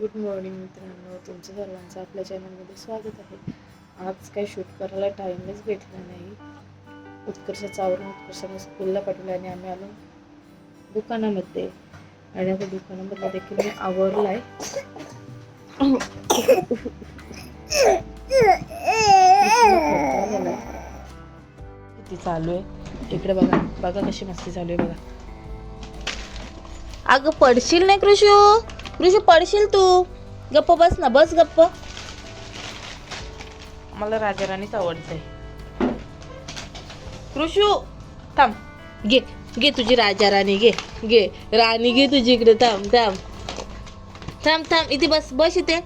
Good morning मित्रांनो तुमचं सर्वांचं आपल्या चॅनलमध्ये स्वागत आहे. आज काय शूट करायला टाईमच भेटला नाही. उत्कर्षाचं आवरून उत्कर्षाने स्कूलला पाठवलं आणि आम्ही आलो दुकानामध्ये. आणि आता दुकानामध्ये देखील मी आवरला आहे किती चालू आहे? इकडे बघा बघा कशी मस्ती चालू आहे बघा. अगं पडशील नाही कृषू? कृषू पडशील तू? गप्प बस ना बस गप्प. मला राजाराणीच आवडते कृषू थांब. घे घे तुझी राजा राणी घे घे. राणी घे तुझी इकडे थांब थांब. थांब थांब इथे बस बस इथे.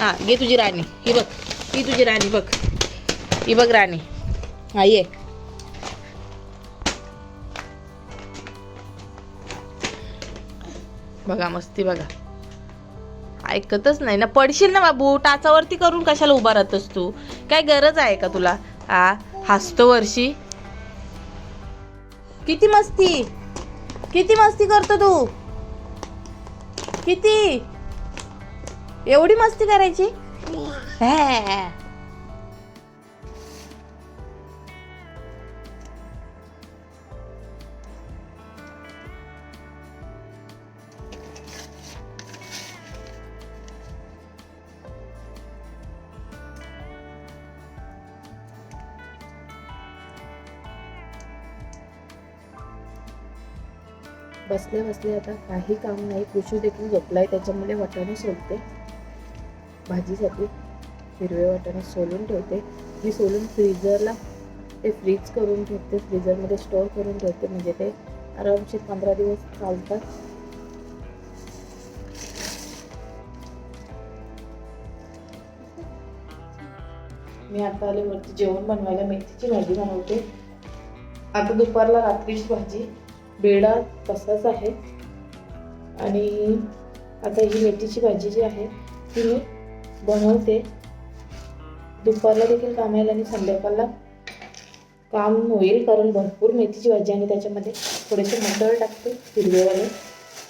हा घे तुझी राणी. ही बघ ही तुझी राणी बघ. ही बघ राणी. हा ये. बघा मस्ती बघा. ऐकतच नाही ना. पडशील ना बाबू टाचावरती करून कशाला उभा राहतस तू? काय गरज आहे का तुला? हा हसतो वर्षी. किती मस्ती? किती मस्ती करतो तू? किती? एवढी मस्ती करायची? बसल्या बसल्या आता काही काम नाही. कृषी देखील झोपलाय. त्याच्यामुळे वाटाणे सोलते. भाजीसाठी हिरवे वाटाणे सोलून ठेवते. ही सोलून फ्रीजरला ते फ्रीज करून ठेवते. फ्रीजरमध्ये स्टोअर करून ठेवते. म्हणजे ते आरामशीर पंधरा दिवस चालतात. मी आता आले वरती जेवण बनवायला. मेथीची भाजी बनवते. आता दुपारला रात्रीची भाजी. बेडा तसाच आहे. आणि आता ही मेथीची भाजी जी आहे ती मी बनवते. दुपारला देखील काम येईल आणि संध्याकाळला काम होईल कारण भरपूर मेथीची भाजी आणि त्याच्यामध्ये थोडेसे मटर टाकते हिरवेवाले.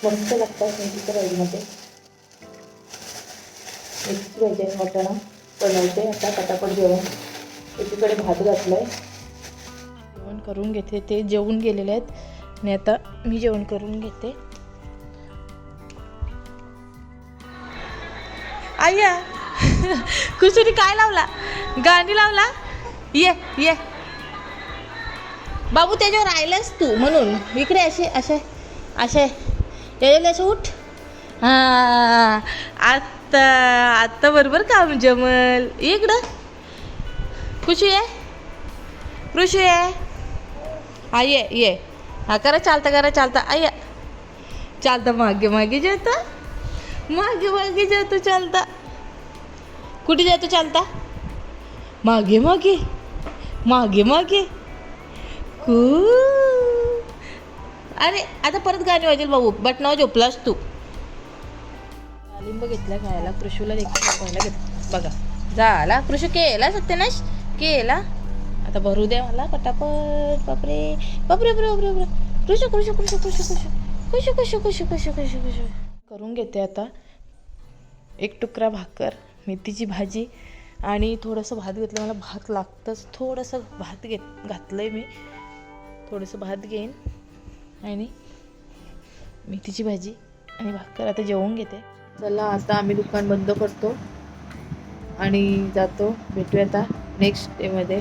मस्त लागतात मेथीच्या भाजीमध्ये. मेथीची भाजी आणि वाटाणा बनवते. आता पटापट जेवण. एकीकडे भात घातलाय. जेवण करून घेते ते जेवून गेलेले आहेत. आणि आता मी जेवण करून घेते. आय्या कुसुरी काय लावला? गाणी लावला? ये ये. बाबू त्याच्यावर राहिलंस तू म्हणून. इकडे असे असे असे. यायला असं उठ. हा. आत्ता आत्ता बरोबर काम जमल? इकडं. कुशू ये कृषी ये हा ये ये. हा करा चालता करा चालता. आया. चालता मागे मागे जाता मागे मागे जातो चालता. कुठे जातो चालता? मागे मागे. मागे मागे. कू. अरे आता परत गाणी वाजेल बाबू बटनावर झोपलास तू. डालिंब घेतला खायला. कृषूला देखील घेत बघा. झाला. कृषी केला सत्यनाश? केला? आता भरू द्या मला पटापट बापरे. बापरे बरे बापरे बरे कृषी कृषी कृषी कृषी कृषी कृषी कृषी कृषी कृषी कृषी कृषी करून घेते आता. एक तुकडा भाकर मेथीची भाजी आणि थोडंसं भात घेतलं. मला भात लागतंच. थोडंसं भात घेत घातलं आहे मी. थोडंसं भात घेईन. आणि मेथीची भाजी आणि भाकर. आता जेवून घेते. चला आता आम्ही दुकान बंद करतो आणि जातो. भेटूया आता नेक्स्ट डेमध्ये